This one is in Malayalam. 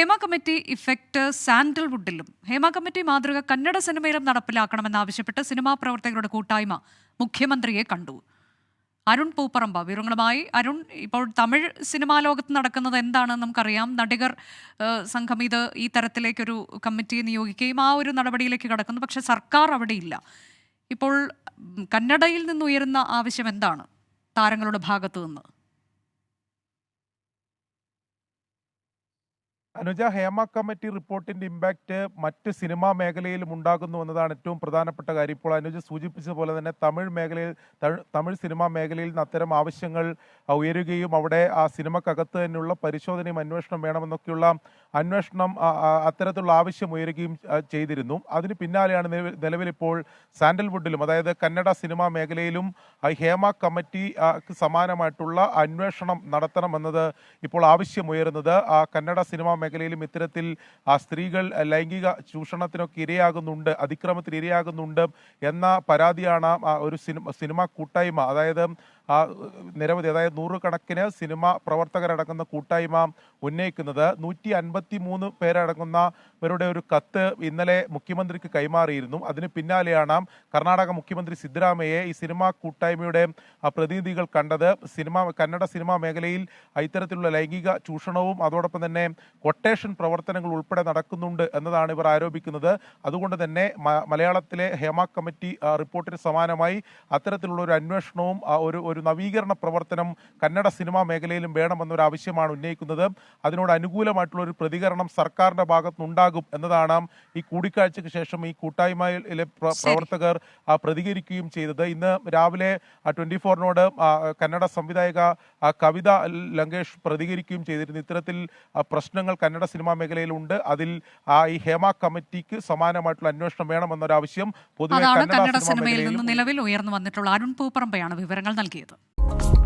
ഹേമ കമ്മിറ്റി ഇഫക്റ്റ് സാൻഡൽവുഡിലും ഹേമ കമ്മിറ്റി മാതൃക കന്നഡ സിനിമയിലും നടപ്പിലാക്കണമെന്നാവശ്യപ്പെട്ട് സിനിമാ പ്രവർത്തകരുടെ കൂട്ടായ്മ മുഖ്യമന്ത്രിയെ കണ്ടു. അരുൺ പൂപ്പറമ്പ വിവരങ്ങളുമായി അരുൺ ഇപ്പോൾ തമിഴ് സിനിമാ ലോകത്ത് നടക്കുന്നത് എന്താണെന്ന് നമുക്കറിയാം. നടികർ സംഘം ഇത് ഈ തരത്തിലേക്കൊരു കമ്മിറ്റിയെ നിയോഗിക്കുകയും ആ ഒരു നടപടിയിലേക്ക് കടക്കുന്നു. പക്ഷേ സർക്കാർ അവിടെയില്ല. ഇപ്പോൾ കന്നഡയിൽ നിന്നുയരുന്ന ആവശ്യം എന്താണ്? താരങ്ങളുടെ ഭാഗത്തു നിന്ന് അനുജ ഹേമ കമ്മിറ്റി റിപ്പോർട്ടിന്റെ ഇമ്പാക്റ്റ് മറ്റ് സിനിമാ മേഖലയിലും ഉണ്ടാകുന്നു എന്നതാണ് ഏറ്റവും പ്രധാനപ്പെട്ട കാര്യം. ഇപ്പോൾ അനുജ സൂചിപ്പിച്ചതുപോലെ തന്നെ തമിഴ് മേഖലയിൽ തമിഴ് സിനിമാ മേഖലയിൽ നിന്ന് അത്തരം ആവശ്യങ്ങൾ ഉയരുകയും അവിടെ ആ സിനിമക്കകത്ത് തന്നെയുള്ള പരിശോധനയും അന്വേഷണം വേണമെന്നൊക്കെയുള്ള അന്വേഷണം അത്തരത്തിലുള്ള ആവശ്യം ഉയരുകയും ചെയ്തിരുന്നു. അതിന് പിന്നാലെയാണ് നിലവിലിപ്പോൾ സാൻഡൽവുഡിലും അതായത് കന്നഡ സിനിമാ മേഖലയിലും ഹേമ കമ്മിറ്റി സമാനമായിട്ടുള്ള അന്വേഷണം നടത്തണമെന്നത് ഇപ്പോൾ ആവശ്യമുയരുന്നത് ആ കന്നഡ സിനിമാ മേഖലയിലും ഇത്തരത്തിൽ ആ സ്ത്രീകൾ ലൈംഗിക ചൂഷണത്തിനൊക്കെ ഇരയാകുന്നുണ്ട് അതിക്രമത്തിന് ഇരയാകുന്നുണ്ട് എന്ന പരാതിയാണ് ഒരു സിനിമ സിനിമാ കൂട്ടായ്മ. അതായത് ആ നിരവധി അതായത് നൂറുകണക്കിന് സിനിമ പ്രവർത്തകരടങ്ങുന്ന കൂട്ടായ്മ ഉന്നയിക്കുന്നത് നൂറ്റി അൻപത്തി മൂന്ന് പേരടങ്ങുന്നവരുടെ ഒരു കത്ത് ഇന്നലെ മുഖ്യമന്ത്രിക്ക് കൈമാറിയിരുന്നു. അതിന് പിന്നാലെയാണ് കർണാടക മുഖ്യമന്ത്രി സിദ്ധരാമയ്യെ ഈ സിനിമാ കൂട്ടായ്മയുടെ പ്രതിനിധികൾ കണ്ടത്. സിനിമ കന്നഡ സിനിമാ മേഖലയിൽ ഇത്തരത്തിലുള്ള ലൈംഗിക ചൂഷണവും അതോടൊപ്പം തന്നെ കൊട്ടേഷൻ പ്രവർത്തനങ്ങൾ ഉൾപ്പെടെ നടക്കുന്നുണ്ട് എന്നതാണ് ഇവർ ആരോപിക്കുന്നത്. അതുകൊണ്ട് തന്നെ മലയാളത്തിലെ ഹേമ കമ്മിറ്റി റിപ്പോർട്ടിന് സമാനമായി അത്തരത്തിലുള്ള ഒരു അന്വേഷണവും ഒരു ഒരു ഒരു നവീകരണ പ്രവർത്തനം കന്നഡ സിനിമാ മേഖലയിലും വേണമെന്നൊരു ആവശ്യമാണ് ഉന്നയിക്കുന്നത്. അതിനോട് അനുകൂലമായിട്ടുള്ള ഒരു പ്രതികരണം സർക്കാരിന്റെ ഭാഗത്തുനിന്നുണ്ടാകും എന്നതാണ് ഈ കൂടിക്കാഴ്ചയ്ക്ക് ശേഷം ഈ കൂട്ടായ്മയിലെ പ്രവർത്തകർ പ്രതികരിക്കുകയും ചെയ്തത്. ഇന്ന് രാവിലെ ട്വന്റി ഫോറിനോട് കന്നഡ സംവിധായക കവിത ലങ്കേഷ് പ്രതികരിക്കുകയും ചെയ്തിരുന്നു. ഇത്തരത്തിൽ പ്രശ്നങ്ങൾ കന്നഡ സിനിമാ മേഖലയിലുണ്ട്. അതിൽ ഈ ഹേമ കമ്മിറ്റിക്ക് സമാനമായിട്ടുള്ള അന്വേഷണം വേണമെന്നൊരാവശ്യം പൊതുവെ കന്നഡ സിനിമയിൽ നിന്ന് നിലവിൽ ഉയർന്നു വന്നിട്ടുള്ള അരുൺ പൂപ്പറമ്പയാണ് വിവരങ്ങൾ നൽകിയത്. you